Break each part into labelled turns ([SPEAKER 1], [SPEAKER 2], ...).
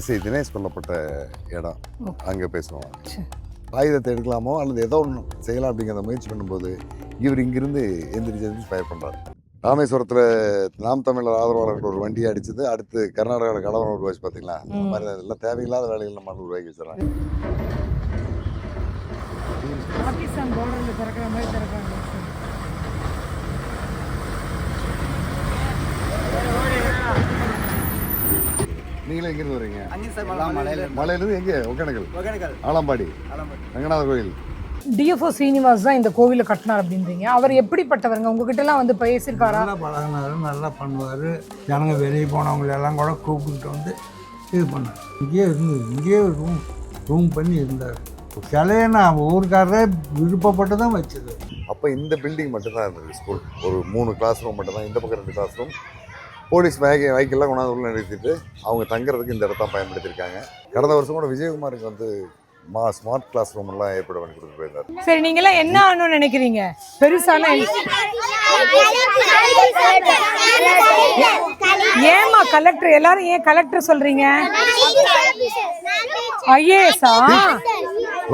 [SPEAKER 1] SI Dinesh கொல்லப்பட்ட இடம். அங்கே பேசுவோம். ஆயுதத்தை எடுக்கலாமோ அல்லது ஏதோ ஒன்று செய்யலாம் அப்படிங்கிறத முயற்சி பண்ணும்போது இவர் இங்கிருந்து எந்திரிச்சு எந்திரிச்சு ஃபயர் பண்ணுறாரு ராமேஸ்வரத்தில் நாம் தமிழர் ஆதரவாளர்கள் ஒரு வண்டியை அடிச்சது. அடுத்து கர்நாடகாவில் கலவரம் உருவாச்சு பார்த்தீங்களா அந்த
[SPEAKER 2] ம்.
[SPEAKER 1] மாதிரி அதெல்லாம் தேவையில்லாத வேலைகள் நம்ம உருவாக்கி வச்சிடறாங்க. நீங்களும் எங்கேருந்து வரீங்க? மலையிலேருந்து எங்கே? ஒகேனக்கல்.
[SPEAKER 3] ஒகேனக்கல்.
[SPEAKER 1] ஆலம்பாடி.
[SPEAKER 3] ஆலம்பாடி.
[SPEAKER 1] ரங்கநாத கோயில்.
[SPEAKER 2] டிஎஃப்ஓ சீனிவாஸ் தான் இந்த கோவிலை கட்டினார் அப்படின்றீங்க. அவர் எப்படிப்பட்டவருங்க? உங்ககிட்ட எல்லாம் வந்து பேசியிருக்காரா?
[SPEAKER 4] நல்லா பழகினாரு நல்லா பண்ணுவார். ஜனங்க வெளியே போனவங்களை எல்லாம் கூட கூப்பிட்டு வந்து இது பண்ணார். இங்கேயே இருந்து இங்கேயே ரூம் ரூம் பண்ணி இருந்தார். சிலையை நான் ஊருக்காரரே விருப்பப்பட்டு தான் வச்சது.
[SPEAKER 1] அப்போ இந்த பில்டிங் மட்டும்தான் இருந்தது ஸ்கூல் ஒரு மூணு கிளாஸ் ரூம் மட்டும்தான். இந்த பக்கம் ரெண்டு கிளாஸ் ரூம் போலீஸ் வேக வைக்கெல்லாம் கொண்டாந்து உள்ள நிறுத்திட்டு அவங்க தங்குறதுக்கு இந்த இடத்த பயன்படுத்தியிருக்காங்க. கடந்த வருஷம் கூட விஜயகுமாருக்கு வந்து மா ஸ்மார்ட் கிளாஸ் ரூம் எல்லாம் ஏற்பாடு பண்ணி கொடுத்து போயிருந்தார்.
[SPEAKER 2] சரி நீங்க எல்லாம் என்ன ஆகணும்னு நினைக்கிறீங்க? பெருசான ஏமா கலெக்டர் எல்லாரும் ஏன் கலெக்டர் சொல்றீங்க? ஐஏஎஸ்ஆ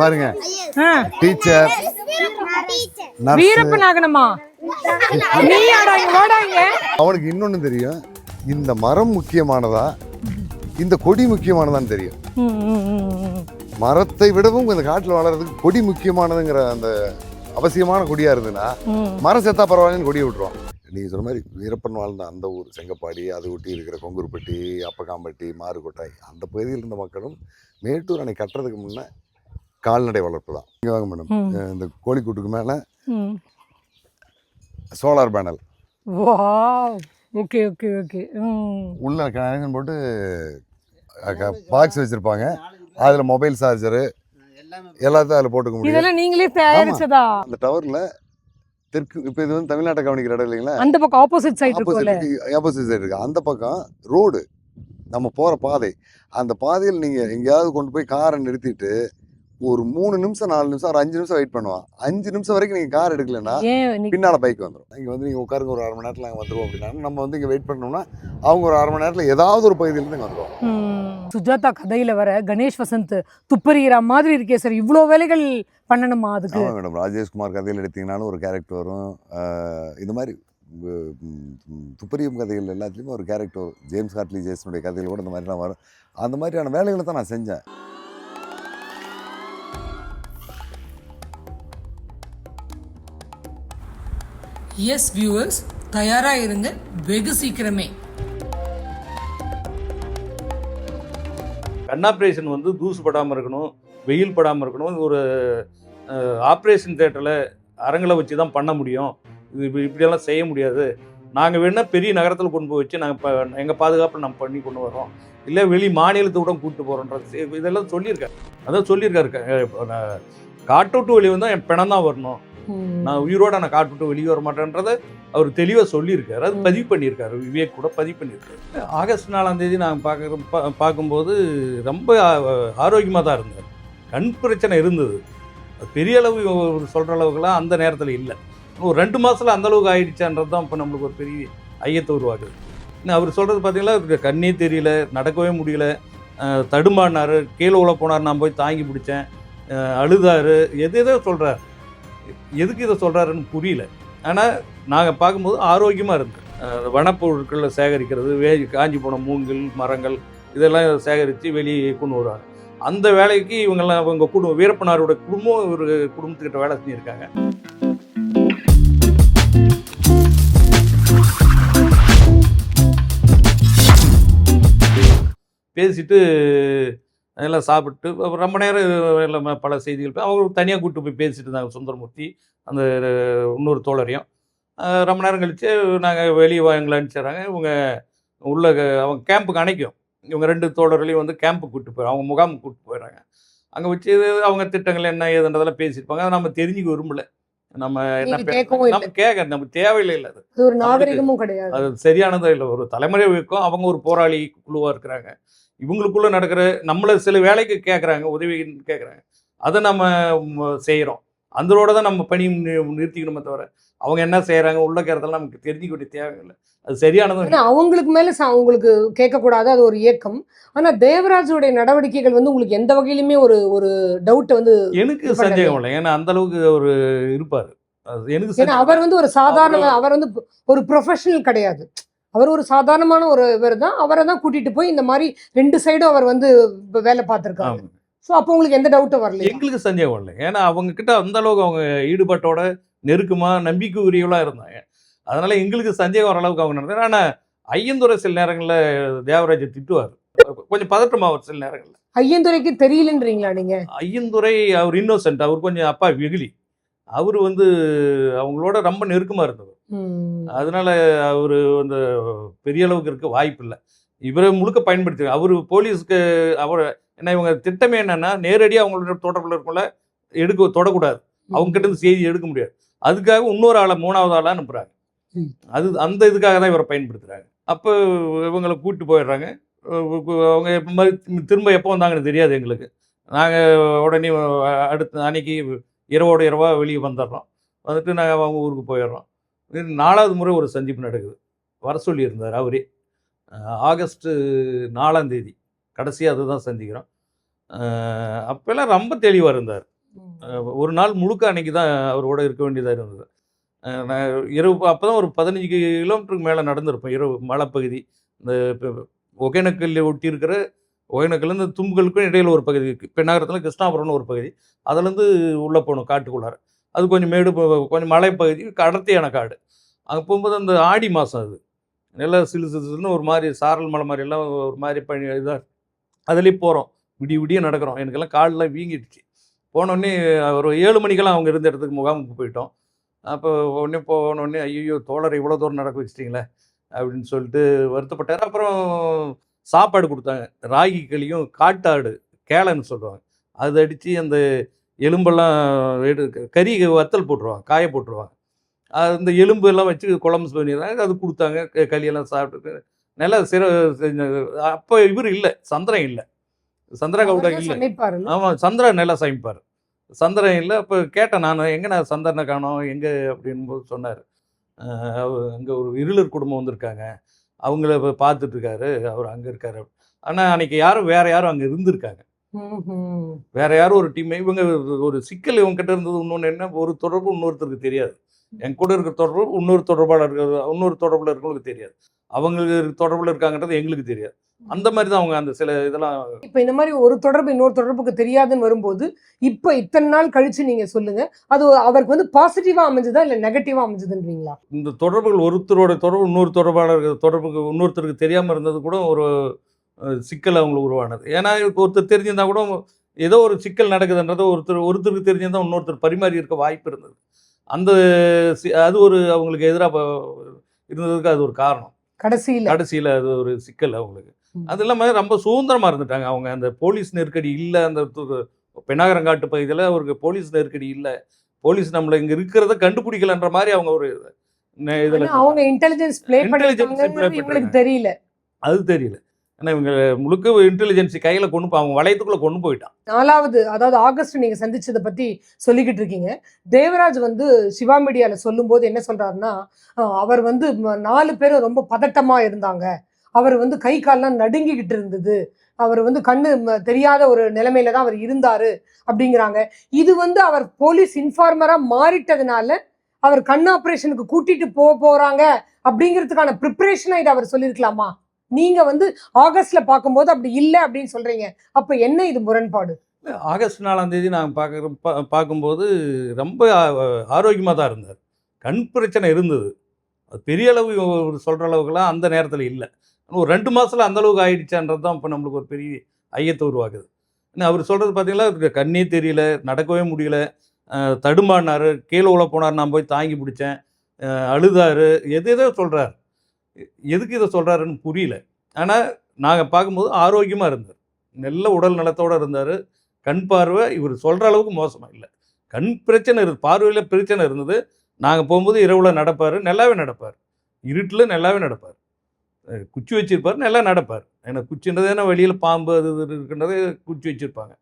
[SPEAKER 1] பாருங்க. டீச்சர் நர்ஸ்
[SPEAKER 2] வீரப்பன்
[SPEAKER 1] அவனுக்கு இன்னொன்று தெரியும். இந்த மரம் முக்கியமானதா? இந்த கொடி முக்கியமானதான்னு தெரியும். மரத்தை விடவும் இந்த காட்டில் வளர்றதுக்கு கொடி முக்கியமானதுங்கிற அந்த அவசியமான கொடியா இருந்ததுன்னா மரம் செத்தா பரவாயில்லன்னு கொடியை விட்டுருவான் நீங்கள் சொன்ன மாதிரி வீரப்பன் வாழ்ந்த அந்த ஊர் செங்கப்பாடி அதை ஒட்டி இருக்கிற கொங்குருப்பட்டி அப்பகாம்பட்டி மாறுகொட்டாய் அந்த பகுதியில் இருந்த மக்களும் மேட்டூர் அணை கட்டுறதுக்கு முன்னே கால்நடை வளர்ப்பு தான். இங்கே வாங்க மேடம். இந்த கோழிக்கூட்டுக்கு மேலே solar panel.
[SPEAKER 2] Wow. Okay okay okay.
[SPEAKER 1] உள்ள கனெக்ஷன் போட்டு பாக்ஸ் வச்சுருப்பாங்க. அதில் மொபைல் சார்ஜரு எல்லாத்தையும் அதில் போட்டுக்க முடியும்.
[SPEAKER 2] இதெல்லாம் நீங்களே தயாரிச்சதா?
[SPEAKER 1] அந்த டவரில் தெற்கு இப்போ இது வந்து தமிழ்நாட்டை கவனிக்கிற இடம் இல்லைங்களா?
[SPEAKER 2] அந்த பக்கம் ஆப்போசிட் சைடு
[SPEAKER 1] ஆப்போசிட் சைடு இருக்கு. அந்த பக்கம் ரோடு நம்ம போகிற பாதை. அந்த பாதையில் நீங்கள் எங்கேயாவது கொண்டு போய் காரை நிறுத்திட்டு ஒரு மூணு நிமிஷம் நாலு நிமிஷம் ஒரு அஞ்சு நிமிஷம் வெயிட் பண்ணுவான். அஞ்சு நிமிஷம் வரைக்கும் நீங்கள் கார் எடுக்கலைன்னா பின்னால் பைக் வந்துடும் இங்கே வந்து நீங்கள் உட்காருங்க ஒரு அரை மணி நேரத்தில் நாங்கள் வந்துடுவோம் அப்படின்னா நம்ம வந்து இங்கே வெயிட் பண்ணோம்னா அவங்க ஒரு அரை மணி நேரத்தில் ஏதாவது ஒரு பகுதியிலேருந்து இங்கே வந்துடுவோம்.
[SPEAKER 2] சுஜாதா கதையில வர கணேஷ் வசந்த் துப்பறிகிற மாதிரி இருக்கே சார். இவ்வளோ வேலைகள் பண்ணணுமா அதுக்கு?
[SPEAKER 1] ஆமாம் மேடம் ராஜேஷ்குமார் கதையில் எடுத்தீங்கனாலும் ஒரு கேரக்டர் வரும். இது மாதிரி துப்பறியும் கதைகள் எல்லாத்துலேயுமே ஒரு கேரக்டர் ஜேம்ஸ் ஹார்ட்லி ஜேசனுடைய கதையில் கூட இந்த மாதிரிலாம் வரும். அந்த மாதிரியான வேலைகளை தான் நான் செஞ்சேன்.
[SPEAKER 2] எஸ் வியூவர்ஸ் தயாராக இருங்க. வெகு சீக்கிரமே.
[SPEAKER 5] கண் ஆப்ரேஷன் வந்து தூசு படாமல் இருக்கணும் வெயில் படாமல் இருக்கணும். இது ஒரு ஆப்ரேஷன் தேட்டரில் அரங்கில் வச்சு தான் பண்ண முடியும். இது இப்படி இப்படியெல்லாம் செய்ய முடியாது. நாங்கள் வேணால் பெரிய நகரத்தில் கொண்டு போய் வச்சு நாங்கள் இப்போ எங்கள் பாதுகாப்பில் நம்ம பண்ணி கொண்டு வரோம் இல்லை வெளி மாநிலத்தை கூட கூப்பிட்டு போகிறோன்றது இதெல்லாம் சொல்லியிருக்காரு. அதான் சொல்லியிருக்காரு. காட்டோட்டு வழி வந்தால் என் பிணம் தான் வரணும். நான் உயிரோட நான் காட்டு விட்டு வெளியே வர மாட்டேன்றதை அவர் தெளிவாக சொல்லியிருக்காரு. அது பதிவு பண்ணியிருக்காரு. விவேக் கூட பதிவு பண்ணியிருக்காரு. ஆகஸ்ட் நாலாம் தேதி நான் பார்க்குற பா- பார்க்கும்போது ரொம்ப ஆரோக்கியமாக தான் இருந்தார். கண் பிரச்சனை இருந்தது. அது பெரிய அளவு சொல்கிற அளவுக்குலாம் அந்த நேரத்தில் இல்லை. ஒரு ரெண்டு மாதத்தில் அந்த அளவுக்கு ஆயிடுச்சான்றது தான் இப்போ நம்மளுக்கு ஒரு பெரிய ஐயத்தை உருவாக்குது. இன்னும் அவர் சொல்கிறது பார்த்தீங்களா அவருக்கு கண்ணே தெரியல நடக்கவே முடியல. தடுமாடினாரு கீழே உள்ள போனார். நான் போய் தாங்கி பிடிச்சேன். அழுதாரு. எது எதோ சொல்கிறார் எதுக்கு இதை சொல்கிறாருன்னு புரியல. ஆனால் நாங்கள் பார்க்கும்போது ஆரோக்கியமாக இருந்தது வனப்பொருட்களை சேகரிக்கிறது வே காஞ்சி போன மூங்கில் மரங்கள் இதெல்லாம் சேகரித்து வெளியே கொண்டு வருவாங்க. அந்த வேலைக்கு இவங்கெல்லாம் இவங்க குடும்பம் வீரப்பனாரோட குடும்பம் ஒரு குடும்பத்துக்கிட்ட வேலை செஞ்சுருக்காங்க. பேசிட்டு எல்லாம் சாப்பிட்டு ரொம்ப நேரம் எல்லாம் பல செய்திகள் அவங்க தனியாக கூப்பிட்டு போய் பேசிட்டு இருந்தாங்க சுந்தரமூர்த்தி அந்த இன்னொரு தோழரையும். ரொம்ப நேரம் கழித்து நாங்கள் வெளியே வாங்கலான்னு அனுப்பிச்சிடுறாங்க இவங்க உள்ள அவங்க கேம்புக்கு அணைக்கும். இவங்க ரெண்டு தோழர்களையும் வந்து கேம்புக்கு கூப்பிட்டு போய் அவங்க முகாமுக்கு கூப்பிட்டு போயிடுறாங்க. அங்கே வச்சு அவங்க திட்டங்கள் என்ன ஏதுன்றதெல்லாம் பேசியிருப்பாங்க அதை நம்ம தெரிஞ்சுக்க விரும்பல. நம்ம என்ன. நம்ம கேட்க நம்ம தேவையில்லை இல்லை அது.
[SPEAKER 2] ஒரு நாகரிகமும் கிடையாது.
[SPEAKER 5] அது சரியானதா இல்லை ஒரு தலைமுறை வைக்கும். அவங்க ஒரு போராளி குழுவாக இருக்கிறாங்க. இவங்களுக்குள்ள நடக்கிற நம்மளை சில வேலைக்கு கேட்குறாங்க உதவி கேட்குறாங்க அதை நம்ம செய்கிறோம் அந்த ரோட தான் நம்ம பணி நிறுத்திக்கணுமே தவிர அவங்க என்ன செய்கிறாங்க உள்ள கேரதெல்லாம் நமக்கு தெரிஞ்சுக்க வேண்டிய தேவையில்லை. அது சரியானதும்
[SPEAKER 2] ஏன்னா அவங்களுக்கு மேல உங்களுக்கு கேட்கக்கூடாது அது ஒரு இயக்கம் ஆனா தேவராஜுடைய நடவடிக்கைகள் வந்து உங்களுக்கு எந்த வகையிலுமே ஒரு ஒரு டவுட்டை வந்து
[SPEAKER 5] எனக்கு. சந்தேகம் இல்லை. ஏன்னா அந்த அளவுக்கு ஒரு இருப்பார். எனக்கு
[SPEAKER 2] அவர் வந்து ஒரு சாதாரண அவர் வந்து ஒரு ப்ரொஃபஷனல் கிடையாது. அவர் ஒரு சாதாரணமான ஒரு இவர் தான். அவரை தான் கூட்டிட்டு போய் இந்த மாதிரி ரெண்டு சைடும் அவர் வந்து வேலை பார்த்திருக்காரு. ஸோ அப்போ உங்களுக்கு எந்த டவுட்டும் வரல
[SPEAKER 5] எங்களுக்கு சந்தேகம் இல்லை ஏன்னா அவங்க கிட்ட அந்த அளவுக்கு அவங்க ஈடுபாட்டோட நெருக்கமா நம்பிக்கை உரியவளா இருந்தாங்க. அதனால எங்களுக்கு சந்தேகம் வர அளவுக்கு அவங்க நடந்தாங்க. ஆனா ஐயந்துரை சில நேரங்களில் தேவராஜை திட்டுவார். கொஞ்சம் பதட்டமாவார் சில நேரங்களில்.
[SPEAKER 2] ஐயந்துரைக்கு தெரியலன்றீங்களா நீங்க?
[SPEAKER 5] ஐயந்துரை அவர் இன்னோசென்ட் அவர் கொஞ்சம் அப்பா வெகுளி. அவர் வந்து அவங்களோட ரொம்ப நெருக்கமா இருந்தவர். அதனால அவர் அந்த பெரிய அளவுக்கு இருக்க வாய்ப்பு இல்லை. இவரை முழுக்க பயன்படுத்தி அவர் போலீஸ்க்கு அவர் என்ன இவங்க திட்டமே என்னன்னா நேரடியாக அவங்களோட தொடர்பில் இருக்கல எடுக்க தொடக்கூடாது. அவங்க கிட்ட இருந்து செய்தி எடுக்க முடியாது. அதுக்காக இன்னொரு ஆளை மூணாவது ஆளா அனுப்புறாங்க.
[SPEAKER 2] ம்.
[SPEAKER 5] அது அந்த இதுக்காக தான் இவரை பயன்படுத்துறாங்க. அப்போ இவங்களை கூப்பிட்டு போயிடுறாங்க. அவங்க எப்போ மாதிரி திரும்ப எப்போ வந்தாங்கன்னு தெரியாது எங்களுக்கு. நாங்கள் உடனே அடுத்த அன்னைக்கு இரவோட இரவா வெளியே வந்துடுறோம். வந்துட்டு நாங்கள் அவங்க ஊருக்கு போயிடுறோம். நாலாவது முறை ஒரு சந்திப்பு நடக்குது. வர சொல்லியிருந்தார் அவரே. ஆகஸ்ட்டு நாலாம் தேதி. கடைசியாக அதுதான் சந்திக்கிறோம். அஹ் அப்பெல்லாம் ரொம்ப தெளிவாக இருந்தார். ஒரு நாள் முழுக்க அன்னைக்கு தான் அவரோட இருக்க வேண்டியதாக இருந்தது. நான் இரவு அப்போ தான் ஒரு பதினஞ்சு கிலோமீட்டருக்கு மேலே நடந்திருப்போம். இரவு மலைப்பகுதி. இந்த இப்ப ஒகேனக்கல்லை ஒட்டி இருக்கிற ஒகேனக்கல்லேருந்து தும்புகளுக்கும் இடையில் ஒரு பகுதி இருக்குது பெண்ணாகரத்தில் கிருஷ்ணாபுரம்னு ஒரு பகுதி. அதுலேருந்து உள்ளே போகணும் காட்டுக்குள்ளார. அது கொஞ்சம் மேடு கொஞ்சம் மலைப்பகுதி அடர்த்தியான காடு. அங்கே போகும்போது அந்த ஆடி மாதம் அது. நல்லா சிலு சிலுன்னு ஒரு மாதிரி சாரல் மலை மாதிரி எல்லாம் ஒரு மாதிரி பனி இதாக அதுலேயே போகிறோம் விடிய விடிய நடக்கிறோம். எனக்கெல்லாம் காலெலாம் வீங்கிடுச்சு. போனோடனே ஒரு ஏழு மணிக்கெல்லாம் அவங்க இருந்த இடத்துக்கு முகாமுக்கு போயிட்டோம். அப்போ உடனே போனோடனே ஐயோ தோழரை இவ்வளோ தூரம் நடக்க வச்சிட்டிங்களே அப்படின்னு சொல்லிட்டு வருத்தப்பட்டார். அப்புறம் சாப்பாடு கொடுத்தாங்க. ராகி களியும் காட்டாடு கேளைன்னு சொல்லுவாங்க. அது அடித்து அந்த எலும்பெல்லாம் எடு கறி வத்தல் போட்டுருவாங்க காய போட்டுருவாங்க. அது இந்த எலும்பு எல்லாம் வச்சு குழம்பு பண்ணிடுறாங்க. அது கொடுத்தாங்க. களியெல்லாம் சாப்பிட்டு நல்லா சிற அப்போ இவர் இல்லை. சந்திரன் இல்லை. சந்திர கவுடா இல்லை? ஆமாம் சந்திரன் நல்லா சமைப்பார். சந்திரன் இல்லை. அப்போ கேட்டேன் நான் எங்கே நான் சந்திரனை காணோம்? எங்கே? அப்படின்னு போது சொன்னார் அங்கே ஒரு இருளர் குடும்பம் வந்திருக்காங்க. அவங்கள பார்த்துட்டு இருக்காரு அவர் அங்கே இருக்காரு. ஆனால் அன்னைக்கு யாரும் வேற யாரும் அங்கே இருந்திருக்காங்க. வேற யாரும் ஒரு டீம் இவங்க ஒரு சிக்கல் இவங்க கிட்ட இருந்தது இன்னொன்று என்ன? ஒரு தொடர்பு இன்னொருத்தருக்கு தெரியாது. என் கூட இருக்கிற தொடர்பு இன்னொரு தொடர்பாளர் இருக்கிறது இன்னொரு தொடர்பில் இருக்கிறவங்களுக்கு தெரியாது. அவங்களுக்கு தொடர்பில் இருக்காங்கன்றது எங்களுக்கு தெரியாது. அந்த மாதிரி தான் அவங்க அந்த சில இதெல்லாம்
[SPEAKER 2] இப்ப இந்த மாதிரி ஒரு தொடர்பு இன்னொரு தொடர்புக்கு தெரியாதுன்னு வரும்போது இப்ப இத்தனை நாள் கழிச்சு நீங்க சொல்லுங்க அது அவருக்கு வந்து பாசிட்டிவா அமைஞ்சதா இல்ல நெகட்டிவா அமைஞ்சதுன்றீங்களா?
[SPEAKER 5] இந்த தொடர்புகள் ஒருத்தரோட தொடர்பு இன்னொரு தொடர்பாளர் தொடர்புக்கு இன்னொருத்தருக்கு தெரியாமல் இருந்தது கூட ஒரு சிக்கல் அவங்களுக்கு உருவானது. ஏன்னா ஒருத்தர் தெரிஞ்சிருந்தா கூட ஏதோ ஒரு சிக்கல் நடக்குதுன்றது ஒருத்தர் ஒருத்தருக்கு தெரிஞ்சிருந்தா இன்னொருத்தர் பரிமாறி இருக்க வாய்ப்பு இருந்தது. அந்த அது ஒரு அவங்களுக்கு எதிராக இருந்ததுக்கு அது ஒரு காரணம்.
[SPEAKER 2] கடைசியில.
[SPEAKER 5] கடைசியில் அது ஒரு சிக்கல் அவங்களுக்கு. அது இல்லாமல் ரொம்ப சுதந்திரமாக இருந்துட்டாங்க. அவங்க அந்த போலீஸ் நெருக்கடி இல்லை அந்த பெண்ணாகரங்காட்டு பகுதியில் அவருக்கு போலீஸ் நெருக்கடி இல்லை. போலீஸ் நம்மளை இங்கே இருக்கிறத கண்டுபிடிக்கலன்ற மாதிரி அவங்க ஒரு இதுல
[SPEAKER 2] அவங்க இன்டெலிஜென்ஸ் ப்ளே இவங்களுக்கு. தெரியல.
[SPEAKER 5] அது தெரியல. ஏன்னா இவங்க முழுக்க இன்டெலிஜென்சி கையில் கொண்டு போ- அவங்க வளையத்துக்குள்ளே கொண்டு போயிட்டான்.
[SPEAKER 2] நாலாவது அதாவது ஆகஸ்ட் நீங்க சந்திச்சதை பத்தி சொல்லிக்கிட்டு இருக்கீங்க. தேவராஜ் வந்து சிவா மீடியால சொல்லும்போது என்ன சொல்றாருன்னா அஹ், அவர் வந்து நாலு பேரும் ரொம்ப பதட்டமா இருந்தாங்க. அவர் வந்து கை கால்லாம் நடுங்கிக்கிட்டு இருந்தது. அவர் வந்து கண்ணு தெரியாத ஒரு நிலைமையில தான் அவர் இருந்தாரு அப்படிங்கிறாங்க. இது வந்து அவர் போலீஸ் இன்ஃபார்மரா மாறிட்டதுனால அவர் கண் ஆப்ரேஷனுக்கு கூட்டிட்டு போக போறாங்க அப்படிங்கிறதுக்கான ப்ரிப்பரேஷனா இதை அவர் சொல்லியிருக்கலாமா? நீங்க வந்து ஆகஸ்ட்ல பார்க்கும்போது அப்படி இல்லை அப்படின்னு சொல்றீங்க. அப்ப என்ன இது முரண்பாடு?
[SPEAKER 5] ஆகஸ்ட் நாலாம் தேதி நான் பார்க்குற பா- பார்க்கும்போது ரொம்ப ஆரோக்கியமாக தான் இருந்தார். கண் பிரச்சனை இருந்தது. அது பெரிய அளவு சொல்கிற அளவுக்குலாம் அந்த நேரத்தில் இல்லை. ஒரு ரெண்டு மாதத்தில் அந்த அளவுக்கு ஆயிடுச்சான்றது தான் இப்போ நம்மளுக்கு ஒரு பெரிய ஐயத்தை உருவாக்குது. ஏன்னா அவர் சொல்கிறது பார்த்தீங்கன்னா கண்ணே தெரியல நடக்கவே முடியல. தடுமாடினார் கீழே உள்ள போனார். நான் போய் தாங்கி பிடிச்சேன். அழுதாரு. எது எதோ சொல்கிறார் எதுக்கு இதை சொல்கிறாருன்னு புரியல. ஆனால் நாங்கள் பார்க்கும்போது ஆரோக்கியமாக இருந்தார். நல்ல உடல் நலத்தோடு இருந்தார். கண் பார்வை இவர் சொல்கிற அளவுக்கு மோசமாக இல்லை. கண் பிரச்சனை இருக்கு பார்வையில் பிரச்சனை இருந்தது. நாங்கள் போகும்போது இரவில் நடப்பார். நல்லாவே நடப்பார். இருட்டில் நல்லாவே நடப்பார். குச்சி வச்சிருப்பார் நல்லா நடப்பார். ஏன்னா குச்சின்றது என்ன வெளியில் பாம்பு அது இது இருக்குன்றது குச்சி வச்சுருப்பாங்க.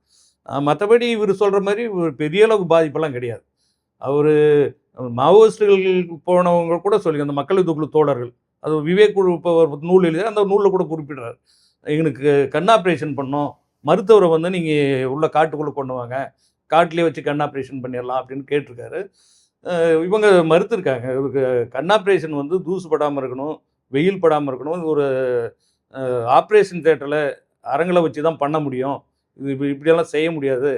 [SPEAKER 5] மற்றபடி இவர் சொல்கிற மாதிரி ஒரு பெரிய அளவுக்கு பாதிப்பெல்லாம் கிடையாது. அவர் மாவோயிஸ்டுகள் போனவங்க கூட சொல்லி அந்த மக்கள் குழு தோழர்கள் அது விவேக் குழு இப்போ நூல் எழுதி அந்த நூலில் கூட குறிப்பிடுறாரு. எங்களுக்கு கண் ஆப்ரேஷன் பண்ணோம் மருத்துவரை வந்து நீங்கள் உள்ள காட்டுக்குள்ளே கொண்டு வாங்க காட்டிலே வச்சு கண் ஆப்ரேஷன் பண்ணிடலாம் அப்படின்னு கேட்டிருக்காரு. இவங்க மறுத்துருக்காங்க. இவருக்கு கண் ஆப்ரேஷன் வந்து தூசு படாமல் இருக்கணும். வெயில் படாமல் இருக்கணும். ஒரு ஆப்ரேஷன் தேட்டரில் அரங்களை வச்சு தான் பண்ண முடியும். இது இப்படி இப்படியெல்லாம் செய்ய முடியாது.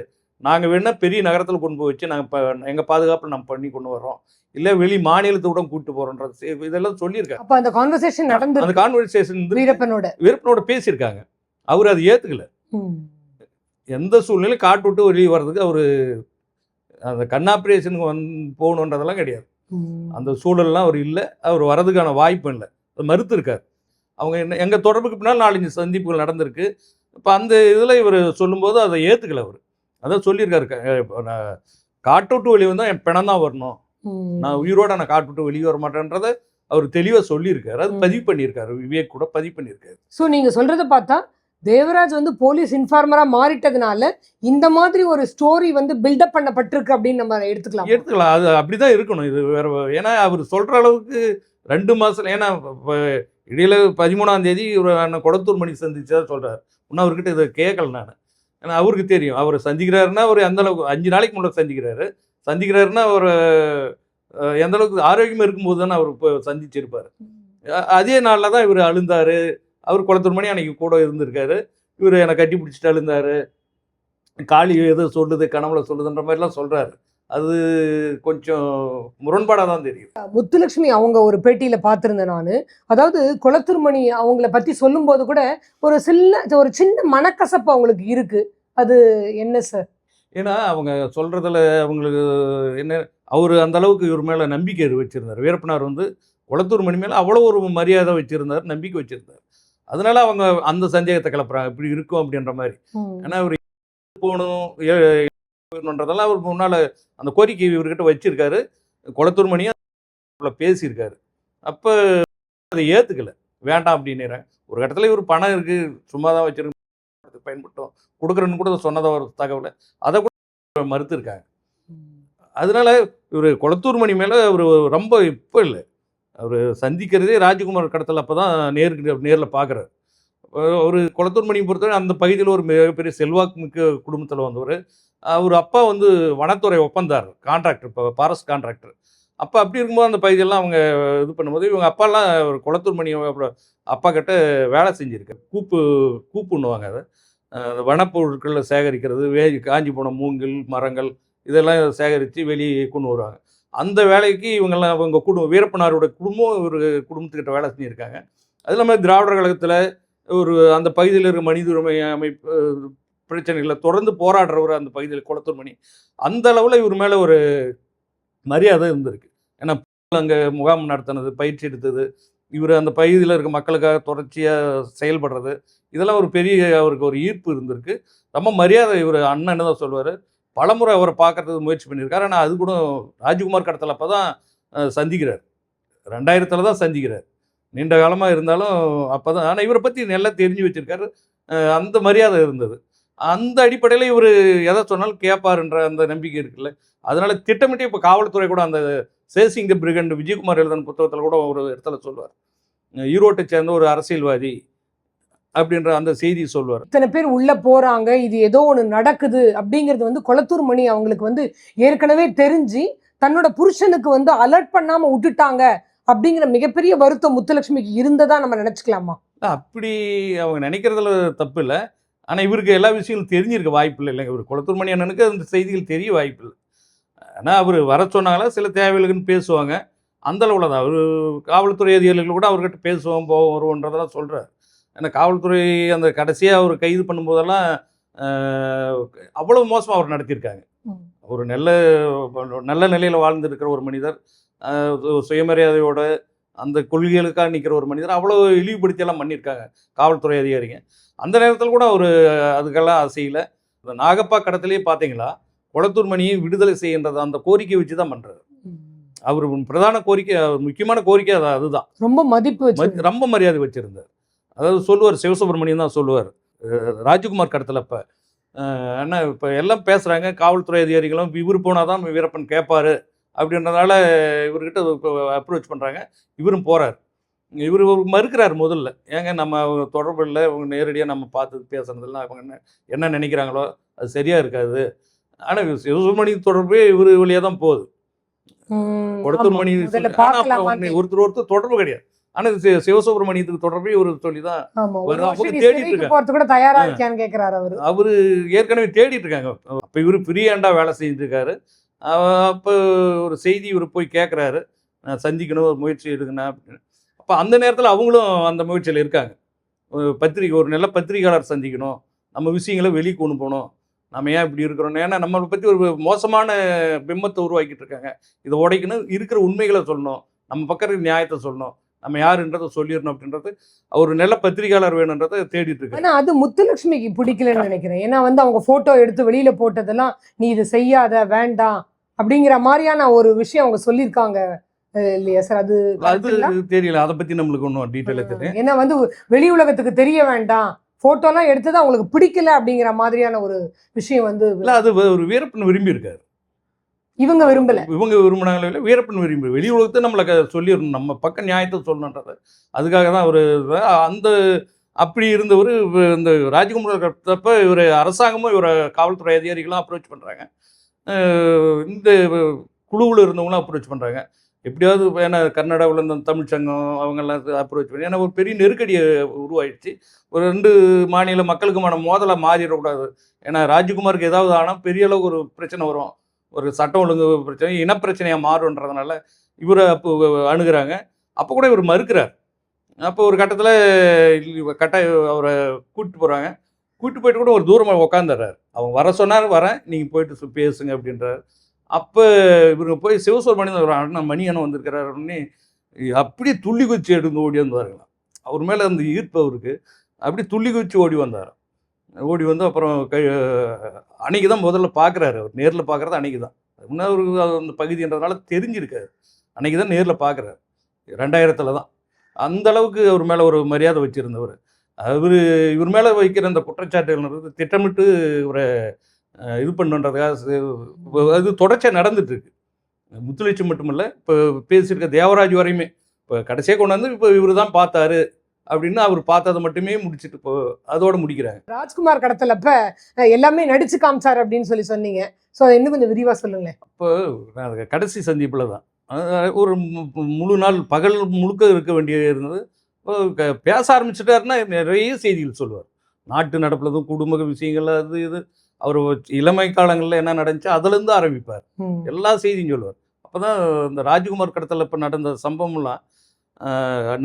[SPEAKER 5] நாங்கள் வேணா பெரிய நகரத்தில் கொண்டு போய் வச்சு நாங்கள் இப்போ எங்கள் பாதுகாப்பில் நம்ம பண்ணி கொண்டு வர்றோம். இல்லை வெளி மாநிலத்தை கூட கூப்பிட்டு போகிறோன்றது இதெல்லாம் சொல்லியிருக்காங்க
[SPEAKER 2] அப்ப அந்த கான்வர்சேஷன் நடந்து
[SPEAKER 5] அந்த கான்வர்சேஷன்
[SPEAKER 2] வீரப்பனோட.
[SPEAKER 5] விருப்பனோட பேசியிருக்காங்க. அவர் அதை ஏற்றுக்கல. எந்த சூழ்நிலையும் காட்டு விட்டு வெளியே வர்றதுக்கு அவர் அந்த கண் ஆப்ரேஷனுக்கு வந்து போகணுன்றதெல்லாம் கிடையாது. அந்த சூழல்லாம் அவர் இல்லை. அவர் வர்றதுக்கான வாய்ப்பும் இல்லை. மறுத்திருக்கார் அவங்க என்ன எங்கள் தொடர்புக்கு பின்னால் நாலஞ்சு சந்திப்புகள் நடந்திருக்கு. இப்போ அந்த இதில் இவர் சொல்லும்போது அதை ஏற்றுக்கல அவர். அதான் சொல்லியிருக்காரு காட்டு விட்டு வெளியே வந்தால் என் பிணம் தான் வரணும். நான் உயிரோட நான் காட்டு விட்டு வெளியே வர மாட்டேன்றதை அவர் தெளிவாக சொல்லியிருக்காரு. அது. பதிவு பண்ணியிருக்காரு. விவேக் கூட பதிவு பண்ணியிருக்காரு.
[SPEAKER 2] ஸோ நீங்க சொல்றத பார்த்தா தேவராஜ் வந்து போலீஸ் இன்ஃபார்மரா மாறிட்டதுனால இந்த மாதிரி ஒரு ஸ்டோரி வந்து பில்டப் பண்ணப்பட்டிருக்கு அப்படின்னு நம்ம எடுத்துக்கலாம்.
[SPEAKER 5] எடுத்துக்கலாம். அது அப்படிதான் இருக்கணும். இது வேற ஏன்னா அவர் சொல்ற அளவுக்கு ரெண்டு மாதத்தில் ஏன்னா இப்ப இடையில பதிமூணாம் தேதி இவர் அண்ணன் கொடத்தூர் மணி சந்திச்சதா சொல்கிறார் இன்னும் அவர்கிட்ட இதை கேட்கல நான். ஏன்னா அவருக்கு தெரியும். அவர் சந்திக்கிறாருன்னா அவர் எந்த அளவுக்கு அஞ்சு நாளைக்கு முன்னாடி சந்திக்கிறாரு. சந்திக்கிறாருன்னா அவர் எந்தளவுக்கு எந்த அளவுக்கு இருக்கும்போது தானே அவர் இப்போ சந்திச்சிருப்பார். அதே நாளில் தான் இவர் அழுந்தார். அவர் குளத்தூர் மணி அன்னைக்கு கூட இருந்திருக்காரு. இவர் என்னை கட்டி பிடிச்சிட்டு அழுந்தார். காளி ஏதோ சொல்லுது கனவுல சொல்லுதுன்ற மாதிரிலாம் சொல்கிறாரு அது கொஞ்சம் முரண்பாடாக தான் தெரியும்.
[SPEAKER 2] முத்துலட்சுமி அவங்க ஒரு பேட்டியில பார்த்திருந்தேன் நான். அதாவது குளத்தூர்மணி அவங்கள பத்தி சொல்லும்போது கூட ஒரு சின்ன ஒரு சின்ன மனக்கசப்பு அவங்களுக்கு இருக்கு. அது என்ன சார்?
[SPEAKER 5] ஏன்னா அவங்க சொல்றதுல அவங்களுக்கு என்ன அவர் அந்த அளவுக்கு இவர் மேல நம்பிக்கை வச்சிருந்தார். வீரப்பனார் வந்து குளத்தூர் மணி மேல அவ்வளோ ஒரு மரியாதை வச்சிருந்தார் நம்பிக்கை வச்சிருந்தார். அதனால அவங்க அந்த சந்தேகத்தை கிளப்புறாங்க. இப்படி இருக்கும் அப்படின்ற மாதிரி. ஏன்னா அவர் போகணும் ஏன்றதெல்லாம் அவர் முன்னால் அந்த கோரிக்கை இவர்கிட்ட வச்சிருக்காரு. குளத்தூர் மணியும் பேசியிருக்காரு. அப்போ அதை ஏற்றுக்கல வேண்டாம் அப்படின்னுறேன். ஒரு கட்டத்தில் இவர் பணம் இருக்குது சும்மா தான் வச்சிருக்கு பயன்பட்டோம் கொடுக்குறேன்னு கூட சொன்னதை ஒரு தகவலை. அதை கூட மறுத்துருக்காங்க. அதனால இவர் குளத்தூர் மணி மேலே அவர் ரொம்ப இப்போ இல்லை. அவர் சந்திக்கிறதே ராஜ்குமார் கடத்தல் அப்போ தான் நேருக்கு நேரில் பார்க்குறாரு ஒரு குளத்தூர் மணியை பொறுத்தவரை அந்த பகுதியில் ஒரு மிகப்பெரிய செல்வாக்கு மிக்க குடும்பத்தில் வந்தவர். அவர் அப்பா வந்து வனத்துறை ஒப்பந்தார் கான்ட்ராக்டர் இப்போ ஃபாரஸ்ட் கான்ட்ராக்டர் அப்போ அப்படி இருக்கும்போது அந்த பகுதியெல்லாம் அவங்க இது பண்ணும்போது இவங்க அப்பாலாம் ஒரு குளத்தூர் மணி அப்புறம் அப்பா கிட்ட வேலை செஞ்சுருக்காரு. கூப்பு கூப்புன்னுவாங்க அதை. வனப்பொருட்களில் வனப்பொருட்களை சேகரிக்கிறது வே காஞ்சி போன மூங்கில் மரங்கள் இதெல்லாம் சேகரித்து வெளியே கொண்டு வருவாங்க. அந்த வேலைக்கு இவங்கெல்லாம் இவங்க குடும்பம் வீரப்பனாரோட குடும்பம் ஒரு குடும்பத்துக்கிட்ட வேலை செஞ்சுருக்காங்க. அது இல்லாமல் திராவிடர் கழகத்தில் ஒரு அந்த பகுதியில் இருக்க மனித உரிமை அமைப்பு பிரச்சனைகளை தொடர்ந்து போராடுறவர் அந்த பகுதியில் குளத்தூர் மணி. அந்த அளவில் இவர் மேலே ஒரு மரியாதை இருந்திருக்கு. ஏன்னா அங்கே முகாம் நடத்தினது பயிற்சி எடுத்தது இவர் அந்த பகுதியில் இருக்க மக்களுக்காக தொடர்ச்சியாக செயல்படுறது இதெல்லாம் ஒரு பெரிய அவருக்கு ஒரு ஈர்ப்பு இருந்திருக்கு. ரொம்ப மரியாதை இவர் அண்ணன் தான் சொல்லுவார். பலமுறை அவரை பார்க்கறதுக்கு முயற்சி பண்ணியிருக்காரு. ஆனால் அது கூட ராஜ்குமார் கடத்தல் அப்போ தான் சந்திக்கிறார். ரெண்டாயிரத்தில் தான் சந்திக்கிறார். நீண்ட காலமாக இருந்தாலும் அப்போ தான் ஆனால் இவரை பற்றி நல்லா தெரிஞ்சு வச்சுருக்காரு. அந்த மரியாதை இருந்தது. அந்த அடிப்படையில் இவர் எதை சொன்னாலும் கேட்பாருன்ற அந்த நம்பிக்கை இருக்குல்ல. அதனால திட்டமிட்டு இப்போ காவல்துறை கூட அந்த சேசிங் தி பிரிகண்ட் விஜயகுமார் எழுதின புத்தகத்தில் கூட ஒரு இடத்துல சொல்லுவார் ஈரோட்டை சேர்ந்த ஒரு அரசியல்வாதி அப்படின்ற அந்த செய்தி சொல்லுவார்
[SPEAKER 2] இத்தனை பேர் உள்ள போறாங்க இது ஏதோ ஒண்ணு நடக்குது அப்படிங்கிறது வந்து குளத்தூர் மணி அவங்களுக்கு வந்து ஏற்கனவே தெரிஞ்சு தன்னோட புருஷனுக்கு வந்து அலர்ட் பண்ணாம விட்டுட்டாங்க அப்படிங்கிற மிகப்பெரிய வருத்தம் முத்துலட்சுமிக்கு இருந்ததா நம்ம நினைச்சுக்கலாமா?
[SPEAKER 5] அப்படி அவங்க நினைக்கிறதுல தப்பு இல்லை. ஆனால் இவருக்கு எல்லா விஷயங்களும் தெரிஞ்சிருக்க வாய்ப்பு இல்லை இல்லைங்க இவர் குளத்தூர் மணி அண்ணனுக்கு அந்த செய்திகள் தெரிய வாய்ப்பு இல்லை ஆனால் அவர் வர சொன்னாங்களா சில தேவைகளுக்குன்னு பேசுவாங்க. அந்த அளவில் தான். அவர் காவல்துறை அதிகாரிகள் கூட அவர்கிட்ட பேசுவோம் போவோம் வருவோன்றதெல்லாம் சொல்கிறார் ஏன்னா காவல்துறை அந்த கடைசியாக அவர் கைது பண்ணும்போதெல்லாம் ஆஹ், அவ்வளவு மோசமாக அவர் நடத்தியிருக்காங்க. ஒரு நல்ல நல்ல நிலையில் வாழ்ந்திருக்கிற ஒரு மனிதர் சுயமரியாதையோட அந்த கொள்கைகளுக்காக நிற்கிற ஒரு மனிதர். அவ்வளோ இழிவுபடுத்தியெல்லாம் பண்ணியிருக்காங்க. காவல்துறை அதிகாரிங்க. அந்த நேரத்தில் கூட அவர் அதுக்கெல்லாம் அசையல இந்த நாகப்பா கடத்திலேயே பார்த்தீங்களா? குளத்தூர் மணியை விடுதலை செய்கின்றது அந்த கோரிக்கை வச்சு தான் பண்ணுறாரு அவர் பிரதான கோரிக்கை முக்கியமான கோரிக்கை அது அதுதான்.
[SPEAKER 2] ரொம்ப மதிப்பு
[SPEAKER 5] ரொம்ப மரியாதை வச்சிருந்தார். அதாவது சொல்லுவார் சிவசுப்ரமணியன் தான் சொல்லுவார். ராஜ்குமார் கடத்தல இப்போ அண்ணா இப்போ எல்லாம் பேசுகிறாங்க காவல்துறை அதிகாரிகளும் இவர் போனால் தான் வீரப்பன் கேட்பாரு அப்படின்றதால இவர்கிட்ட இப்போ அப்ரோச் பண்ணுறாங்க இவரும் போகிறார் இவர் மறுக்கிறார் முதல்ல. ஏங்க நம்ம தொடர்பு இல்லை. அவங்க நேரடியாக நம்ம பார்த்து பேசுனதெல்லாம் அவங்க என்ன என்ன நினைக்கிறாங்களோ அது சரியாக இருக்காது. ஆனால் சிவசுமணி தொடர்பே இவர் வழியாக தான் போகுது.
[SPEAKER 2] ம்,
[SPEAKER 5] கொடுத்தூர்
[SPEAKER 2] ஆமா.
[SPEAKER 5] மணி
[SPEAKER 2] முதல்ல
[SPEAKER 5] ஆனா அப்ப
[SPEAKER 2] பார்க்கலாமான்னு
[SPEAKER 5] ஒருத்தர் ஒருத்தர் தொடர்பு கிடையாது. ஆனால் சி- சிவசுப்ரமணியத்துக்கு தொடர்பே இவர் சொல்லி தான்
[SPEAKER 2] ஒரு
[SPEAKER 5] தேடிட்டு இருக்காங்க.
[SPEAKER 2] அவர்.
[SPEAKER 5] ஏற்கனவே தேடிட்டு இருக்காங்க. அப்போ இவர் பிரியாண்டா வேலை செஞ்சுட்டு இருக்காரு. அப்போ ஒரு செய்தி இவர் போய் கேட்குறாரு நான் சந்திக்கணும் ஒரு முயற்சி எடுக்கணும் அப்படின்னு. அப்போ அந்த நேரத்தில் அவங்களும் அந்த முயற்சியில் இருக்காங்க. ஒரு பத்திரிகை ஒரு நல்ல பத்திரிகையாளர் சந்திக்கணும். நம்ம விஷயங்களை வெளியே கொண்டு போகணும். நம்ம ஏன் இப்படி இருக்கிறோம் ஏன்னா நம்மளை பற்றி ஒரு மோசமான பிம்பத்தை உருவாக்கிட்டு இருக்காங்க. இதை உடைக்கணும் இருக்கிற உண்மைகளை சொல்லணும். நம்ம பக்கம் நியாயத்தை சொல்லணும். நம்ம யாருன்றதை சொல்லிடணும் அப்படின்றது ஒரு நல்ல பத்திரிகையாளர் வேணுன்றதை தேடிட்டு இருக்காரு
[SPEAKER 2] ஆனா அது முத்துலட்சுமிக்கு பிடிக்கலன்னு நினைக்கிறேன். ஏன்னா வந்து அவங்க போட்டோ எடுத்து வெளியில போட்டதெல்லாம் நீ இது செய்யாத வேண்டாம் அப்படிங்கிற மாதிரியான ஒரு விஷயம் அவங்க சொல்லியிருக்காங்க இல்லையா சார்? அது
[SPEAKER 5] அது? தெரியல. அதை பத்தி நம்மளுக்கு ஒன்றும் டீட்டெயிலாக தெரியும்
[SPEAKER 2] ஏன்னா வந்து வெளி உலகத்துக்கு தெரிய வேண்டாம். போட்டோலாம் எடுத்தது அவங்களுக்கு பிடிக்கல அப்படிங்கிற மாதிரியான ஒரு விஷயம் வந்து
[SPEAKER 5] இல்ல அது ஒரு வீரப்பன் விரும்பி இருக்காரு
[SPEAKER 2] இவங்க விரும்பல.
[SPEAKER 5] இவங்க விரும்பினாங்களோ இல்லை வீரப்பன் விரும்பி வெளி உலகத்தை நம்மளை சொல்லிடணும் நம்ம பக்கம் நியாயத்தை சொல்லணுன்றது அதுக்காக தான் அவர் அந்த அப்படி இருந்தவர் இந்த ராஜ்குமார் கட்டப்ப இவர் அரசாங்கமும் இவரை காவல்துறை அதிகாரிகளும் அப்ரோச் பண்ணுறாங்க இந்த குழுவில் இருந்தவங்களும் அப்ரோச் பண்ணுறாங்க எப்படியாவது ஏன்னா கர்நாடகாவில் இருந்த தமிழ் சங்கம் அவங்கெல்லாம் அப்ரோச் பண்ணி ஏன்னா ஒரு பெரிய நெருக்கடியை உருவாயிடுச்சு. ஒரு ரெண்டு மாநில மக்களுக்குமான மோதலை மாறிடக்கூடாது. ஏன்னா ராஜகுமாருக்கு ஏதாவது ஆனால் பெரிய அளவுக்கு ஒரு பிரச்சனை வரும். ஒரு சட்டம் ஒழுங்கு பிரச்சனை இனப்பிரச்சனையாக மாறுன்றதுனால இவரை அப்போ அணுகிறாங்க. அப்போ கூட இவர் மறுக்கிறார். அப்போ ஒரு கட்டத்தில் கட்டாய அவரை கூப்பிட்டு போகிறாங்க கூப்பிட்டு போயிட்டு கூட ஒரு தூரமாக உட்காந்துடுறாரு அவங்க வர சொன்னார் வரேன் நீங்கள் போயிட்டு பேசுங்க அப்படின்றார். அப்போ இவங்க போய் சிவசுப்ரமணியன் ஒரு அண்ணன் மணி அண்ணன் வந்திருக்கிறார் உடனே அப்படியே துள்ளி குச்சி எடுத்து ஓடி வந்தாருங்களாம். அவர் மேலே அந்த ஈர்ப்பு அவருக்கு. அப்படியே துள்ளி குச்சி ஓடி வந்தார் ஓடி வந்து அப்புறம் கை அன்னைக்கு தான் முதல்ல பார்க்குறாரு அவர். நேரில் பார்க்குறது அன்னைக்கு தான். முன்னாடி அந்த பகுதின்றதுனால தெரிஞ்சிருக்காரு அன்னைக்கு தான் நேரில் பார்க்குறாரு ரெண்டாயிரத்தில் தான். அந்த அளவுக்கு அவர் மேலே ஒரு மரியாதை வச்சுருந்தவர். அவர் இவர் மேலே வைக்கிற அந்த குற்றச்சாட்டுகள்ன்றது திட்டமிட்டு இவரை இது பண்ணுன்றதுக்காக அது தொடர்ச்சியாக நடந்துட்டுருக்கு. இருக்கு மட்டுமில்லை இப்போ பேசியிருக்க தேவராஜ் வரையுமே. இப்போ கடைசியாக கொண்டாந்து இப்போ இவர் தான் பார்த்தாரு. அப்படின்னு அவர் பார்த்ததை மட்டுமே முடிச்சுட்டு இப்போ அதோட முடிக்கிறாங்க
[SPEAKER 2] ராஜ்குமார் கடத்தலப்ப எல்லாமே நடிச்சு காமிச்சாரு அப்படின்னு சொல்லி சொன்னீங்க. சோ அதை இன்னும் கொஞ்சம் விரிவா சொல்லுங்களேன்.
[SPEAKER 5] அதுக்கு கடைசி சந்திப்பில் தான். ஒரு முழு நாள் பகல் முழுக்க இருக்க வேண்டிய இருந்தது. பேச ஆரம்பிச்சிட்டாருன்னா நிறைய செய்திகள் சொல்லுவார். நாட்டு நடப்புலதும் குடும்ப விஷயங்கள் அது இது. அவர் இளமை காலங்களில் என்ன நடந்துச்சு அதுலேருந்து ஆரம்பிப்பார். எல்லா செய்தியும் சொல்லுவார். அப்போ தான் இந்த ராஜ்குமார் கடத்தல இப்போ நடந்த சம்பவம்லாம்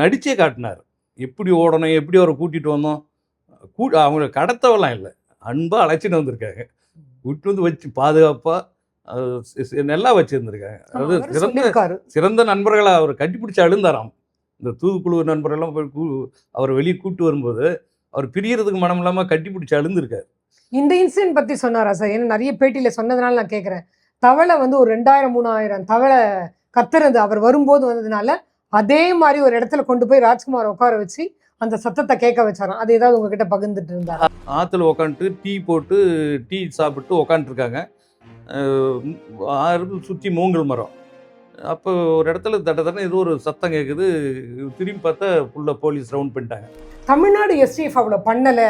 [SPEAKER 5] நடிச்சே காட்டினார். எப்படி ஓடணும் எப்படி அவரை கூட்டிகிட்டு வந்தோம்? கூ அவங்க கடத்தவெல்லாம் இல்லை. அன்பாக அழைச்சிட்டு வந்திருக்காங்க. கூட்டிட்டு வந்து வச்சு பாதுகாப்பாக நல்லா வச்சுருந்துருக்காங்க. அதாவது சிறந்த சிறந்த நண்பர்களை அவர் கட்டிப்பிடிச்சு அழுந்தாராம். இந்த தூதுக்குழு நண்பர்கள்லாம் போய் கூ அவர் வெளியே கூட்டு வரும்போது அவர் பிரியறதுக்கு மனம் இல்லாமல் கட்டிப்பிடிச்சு அழுந்திருக்காரு.
[SPEAKER 2] இந்த இன்சிடென்ட் பத்தி சொன்னாரா சார்? ஏன்னா நிறைய பேட்டியில சொன்னதுனால நான் கேக்குறேன். தவளை வந்து ஒரு ரெண்டாயிரம் மூணாயிரம் தவளை கத்துறது அவர் வரும்போது வந்ததுனால அதே மாதிரி ஒரு இடத்துல கொண்டு போய் ராஜ்குமார் உட்கார வச்சு அந்த சத்தத்தை கேட்க வச்சாராம். அது ஏதாவது உங்ககிட்ட பகிர்ந்துட்டு இருந்தாரா?
[SPEAKER 5] ஆற்றுல உக்காந்துட்டு டீ போட்டு டீ சாப்பிட்டு உக்காந்துருக்காங்க. ஆறு சுற்றி மூங்கல் மரம். அப்போ ஒரு இடத்துல தட்ட தட்ட ஏதோ ஒரு சத்தம் கேட்குது திரும்பி பார்த்தா ஃபுல்லாக போலீஸ் ரவுண்ட் பண்ணிட்டாங்க.
[SPEAKER 2] தமிழ்நாடு எஸ்டிஎஃப் அவ்வளோ பண்ணல.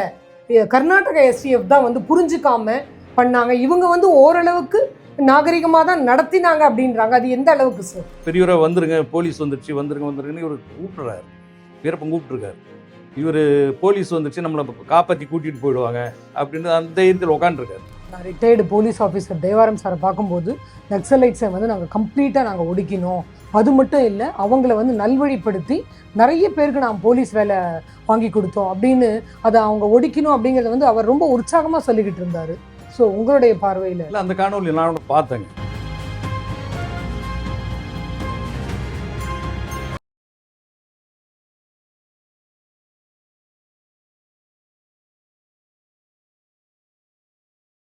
[SPEAKER 2] கர்நாடகா எஸ்டிஎஃப் தான் வந்து புரிஞ்சுக்காம பண்ணாங்க. இவங்க வந்து ஓரளவுக்கு நாகரிகமாக தான் நடத்தினாங்க அப்படின்றாங்க. அது எந்த அளவுக்கு சார்?
[SPEAKER 5] பெரியவராக வந்துருங்க போலீஸ் வந்துருச்சு வந்துருங்க வந்துருங்கன்னு இவர் கூப்பிட்றாரு. வீரப்பன் கூப்பிட்ருக்காரு இவர் போலீஸ் வந்துருச்சு நம்மளை காப்பாற்றி கூட்டிகிட்டு போயிடுவாங்க அப்படின்னு அந்த தைரியத்தில் உட்காந்துருக்காரு
[SPEAKER 2] நான் ரிட்டையர்டு போலீஸ் ஆஃபீஸர் தேவாரம் சாரை பார்க்கும்போது நக்சலைட்ஸை வந்து நாங்கள் கம்ப்ளீட்டாக நாங்கள் ஒடுக்கினோம். அது மட்டும் இல்லை அவங்கள வந்து நல்வழிப்படுத்தி நிறைய பேருக்கு நான் போலீஸ் வேலை வாங்கி கொடுத்தோம் அப்படின்னு அதை அவங்க ஒடுக்கணும் அப்படிங்கிறத வந்து அவர் ரொம்ப உற்சாகமாக சொல்லிக்கிட்டு இருந்தார். ஸோ உங்களுடைய பார்வையில்
[SPEAKER 5] இல்லை அந்த காணொலி நான் பார்த்தேங்க.